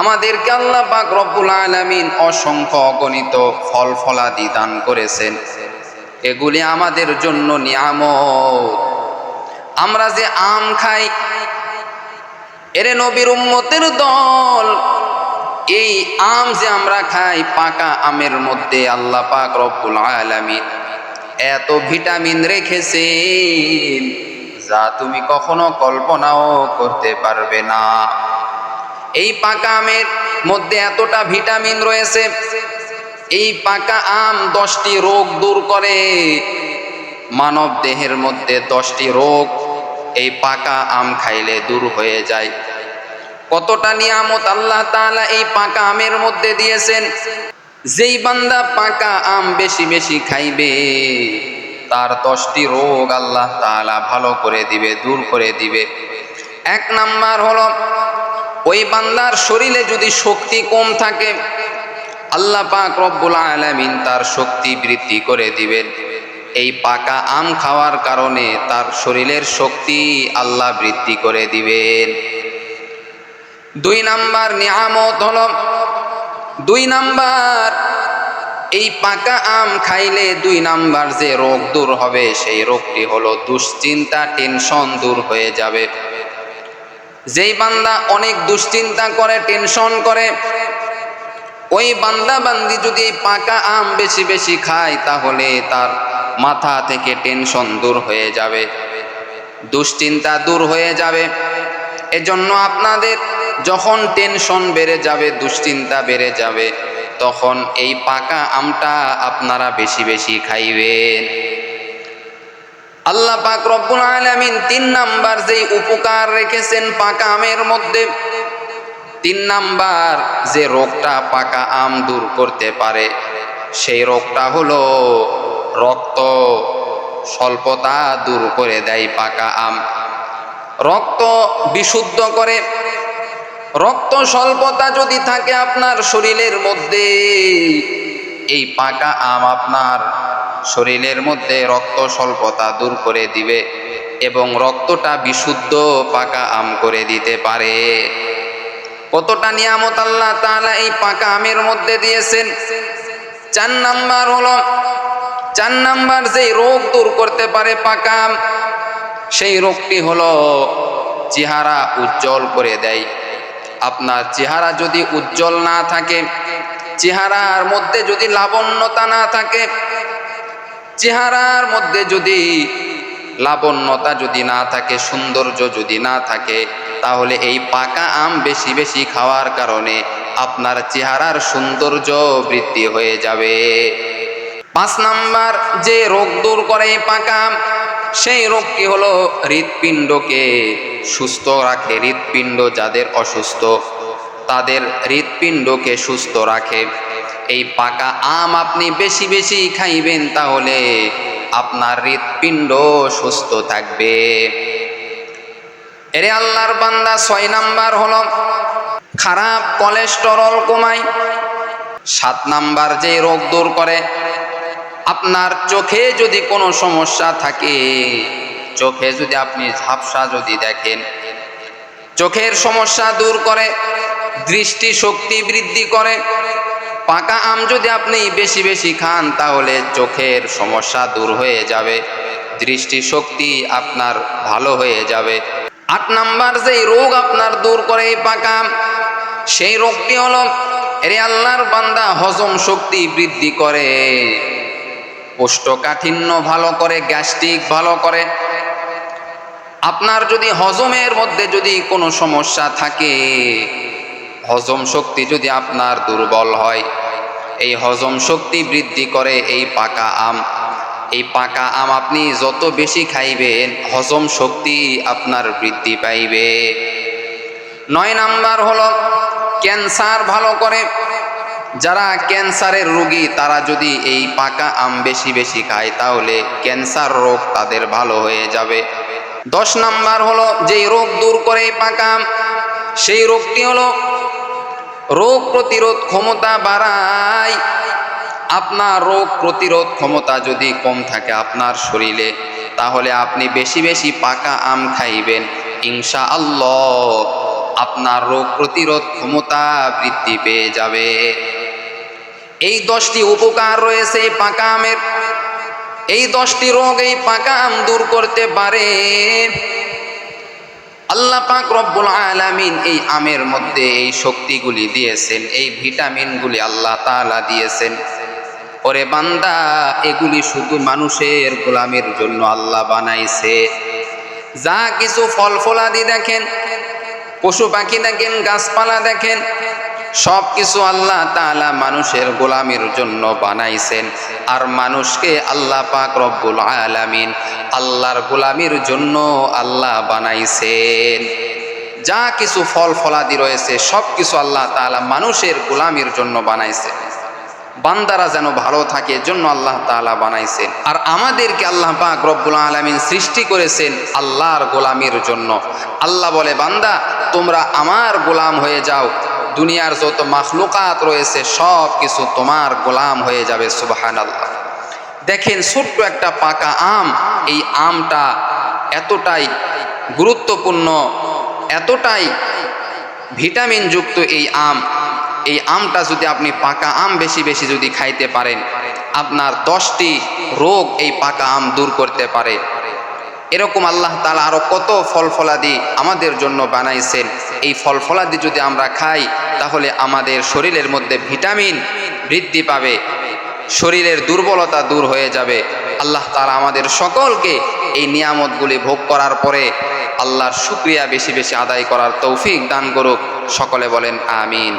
আমাদেরকে আল্লাহ পাক রব্বুল আলামিন অসংখ্য অগণিত ফল ফলাদি দান করেছেন। এগুলি আমাদের জন্য নিয়ামত। আমরা যে আম খাই, এরে নবীর উম্মতের দল। এই আম যে আমরা খাই, পাকা আমের মধ্যে আল্লাহ পাক রব্বুল আলামিন এত ভিটামিন রেখেছেন, যা তুমি কখনো কল্পনাও করতে পারবে না। এই পাকা আমের মধ্যে এতটা ভিটামিন রয়েছে, এই পাকা আম দশটি রোগ দূর করে। মানব দেহের মধ্যে দশটি রোগ এই পাকা আম খাইলে দূর হয়ে যায়। কতটা নিয়ামত আল্লাহ তাআলা এই পাকা আমের মধ্যে দিয়েছেন? যেই বান্দা পাকা আম বেশি বেশি খাইবে, তার দশটি রোগ আল্লাহ তাআলা ভালো করে দিবে, দূর করে দিবে। এক নাম্বার হলো ওই বান্দার শরীরে যদি শক্তি কম থাকে, আল্লাহ পাক রব্বুল আলামিন তার শক্তি বৃদ্ধি করে দিবেন। এই পাকা আম খাওয়ার কারণে তার শরীরের শক্তি আল্লাহ বৃদ্ধি করে দিবেন। দুই নাম্বার নিয়ামত হল, দুই নাম্বার, এই পাকা আম খাইলে দুই নাম্বার যে রোগ দূর হবে, সেই রোগটি হলো দুশ্চিন্তা, টেনশন দূর হয়ে যাবে। যেই বান্দা অনেক দুশ্চিন্তা করে টেনশন করে, ওই বান্দা বান্দি যদি এই পাকা আম বেশি বেশি খায়, তাহলে তার মাথা থেকে টেনশন দূর হয়ে যাবে, দুশ্চিন্তা দূর হয়ে যাবে। এজন্য আপনাদের যখন টেনশন বেড়ে যাবে, দুশ্চিন্তা বেড়ে যাবে, তখন এই পাকা আমটা আপনারা বেশি বেশি খাইবেন। আল্লাহ পাক রব্বুল আলামিন তিন নাম্বার যেই উপকার রেখেছেন পাকা আমের মধ্যে, তিন নাম্বার যে রোগটা পাকা আম দূর করতে পারে, সেই রোগটা হলো রক্ত স্বল্পতা দূর করে দেয় পাকা আম। রক্ত বিশুদ্ধ করে, রক্ত স্বল্পতা যদি থাকে আপনার শরীরের মধ্যে, এই পাকা আম আপনার শরীরের মধ্যে রক্ত স্বল্পতা দূর করে দিবে এবং রক্তটা বিশুদ্ধ পাকা আম করে দিতে পারে। কতটা নিয়ামত আল্লাহ তাআলা এই পাকা আমের মধ্যে দিয়েছেন? চার নাম্বার হলো, চার নাম্বার যে রোগ দূর করতে পারে পাকা আম, সেই রোগটি হলো চেহারা উজ্জ্বল করে দেয়। আপনার চেহারা যদি উজ্জ্বল না থাকে, চেহারার মধ্যে যদি লাবণ্যতা না থাকে চেহারার মধ্যে যদি লাবণ্যতা যদি না থাকে, সৌন্দর্য যদি না থাকে, তাহলে এই পাকা আম বেশি বেশি খাওয়ার কারণে আপনার চেহারার সৌন্দর্য বৃদ্ধি হয়ে যাবে। পাঁচ নাম্বার, যে রোগ দূর করে পাকা আম, সেই রোগটি হলো হৃৎপিণ্ডকে সুস্থ রাখে। হৃৎপিণ্ড যাদের অসুস্থ, তাদের হৃৎপিণ্ডকে সুস্থ রাখে। এই পাকা আম আপনি বেশি বেশি খাইবেন তাহলে আপনার হৃৎপিণ্ড সুস্থ থাকবে। এরে আল্লাহর বান্দা ছয় নাম্বার হলো খারাপ কোলেস্টেরল কমায়। সাত নাম্বার যে রোগ দূর করে, আপনার চোখে যদি কোনো সমস্যা থাকে, চোখে যদি আপনি ঝাপসা যদি দেখেন, চোখের সমস্যা দূর করে দৃষ্টি শক্তি বৃদ্ধি করে পাকা আম যদি আপনি বেশি বেশি খান, তাহলে চোখের সমস্যা দূর হয়ে যাবে দৃষ্টি শক্তি আপনার ভালো হয়ে যাবে। আট নাম্বার, যেই রোগ আপনার দূর করে পাকা সেই রোগটি হলো, এরে আল্লাহর বান্দা হজম শক্তি বৃদ্ধি করে। কোষ্ঠকাঠিন্য ভালো করে, গ্যাস্ট্রিক ভালো করে। আপনার যদি হজমের মধ্যে যদি কোনো সমস্যা থাকে হজম শক্তি যদি আপনার দুর্বল হয়, এই হজম শক্তি বৃদ্ধি করে এই পাকা আম। এই পাকা আম আপনি যত বেশি খাইবেন, হজম শক্তি আপনার বৃদ্ধি পাইবে। নয় নাম্বার হলো, ক্যান্সার ভালো করে। যারা ক্যান্সারের রোগী, তারা যদি এই পাকা আম বেশি বেশি খায়, তাহলে ক্যান্সার রোগ তাদের ভালো হয়ে যাবে। দশ নাম্বার হলো, যেই রোগ দূর করে পাকা আম, সেই রোগটি হলো রোগ প্রতিরোধ ক্ষমতা বাড়ায় আপনার রোগ প্রতিরোধ ক্ষমতা যদি কম থাকে আপনার শরীরে, তাহলে আপনি বেশি বেশি পাকা আম খাইবেন। ইনশা আল্লাহ আপনার রোগ প্রতিরোধ ক্ষমতা বৃদ্ধি পেয়ে যাবে। এই দশটি উপকার রয়েছে পাকা আমের। এই দশটি রোগ এই পাকা আম দূর করতে পারে। আল্লাহ পাক রব্বুল আলামিন এই আমের মধ্যে এই শক্তিগুলি দিয়েছেন, এই ভিটামিনগুলি আল্লাহ তালা দিয়েছেন। ওরে বান্দা, এগুলি শুধু মানুষের গোলামের জন্য আল্লাহ বানাইছে। যা কিছু ফল ফলাদি দেখেন, পশু পাখি দেখেন, গাছপালা দেখেন সব কিছু আল্লাহ তাআলা মানুষের গোলামের জন্য বানাইছেন। আর মানুষকে আল্লাহ পাক রব্বুল আলামিন আল্লাহর গোলামির জন্য আল্লাহ বানাইছেন। যা কিছু ফল ফলাদি রয়েছে সব কিছু আল্লাহ তাআলা মানুষের গোলামির জন্য বানাইছেন। বান্দারা যেন ভালো থাকে, এজন্য আল্লাহ তাআলা বানাইছেন। আর আমাদেরকে আল্লাহ পাক রব্বুল আলামিন সৃষ্টি করেছেন আল্লাহর গোলামির জন্য। আল্লাহ বলে, বান্দা, তোমরা আমার গোলাম হয়ে যাও। দুনিয়ার যত মাখলুকাত রয়েছে, সব কিছু তোমার গোলাম হয়ে যাবে সুবাহান আল্লাহ দেখেন ছোট্ট একটা পাকা আম, এই আমটা এতটাই গুরুত্বপূর্ণ, এতটাই ভিটামিনযুক্ত এই আম। এই আমটা যদি আপনি পাকা আম বেশি বেশি যদি খাইতে পারেন, আপনার দশটি রোগ এই পাকা আম দূর করতে পারে। এরকম আল্লাহ তালা আরও কত ফল ফলাদি আমাদের জন্য বানাইছেন। এই ফল ফলাদি যদি আমরা খাই, তাহলে আমাদের শরীরের মধ্যে ভিটামিন বৃদ্ধি পাবে। শরীরের দুর্বলতা দূর হয়ে যাবে। আল্লাহ তারা আমাদের সকলকে এই নিয়ামতগুলি ভোগ করার পরে আল্লাহর শুক্রিয়া বেশি বেশি আদায় করার তৌফিক দান করুক। সকলে বলেন, আমিন।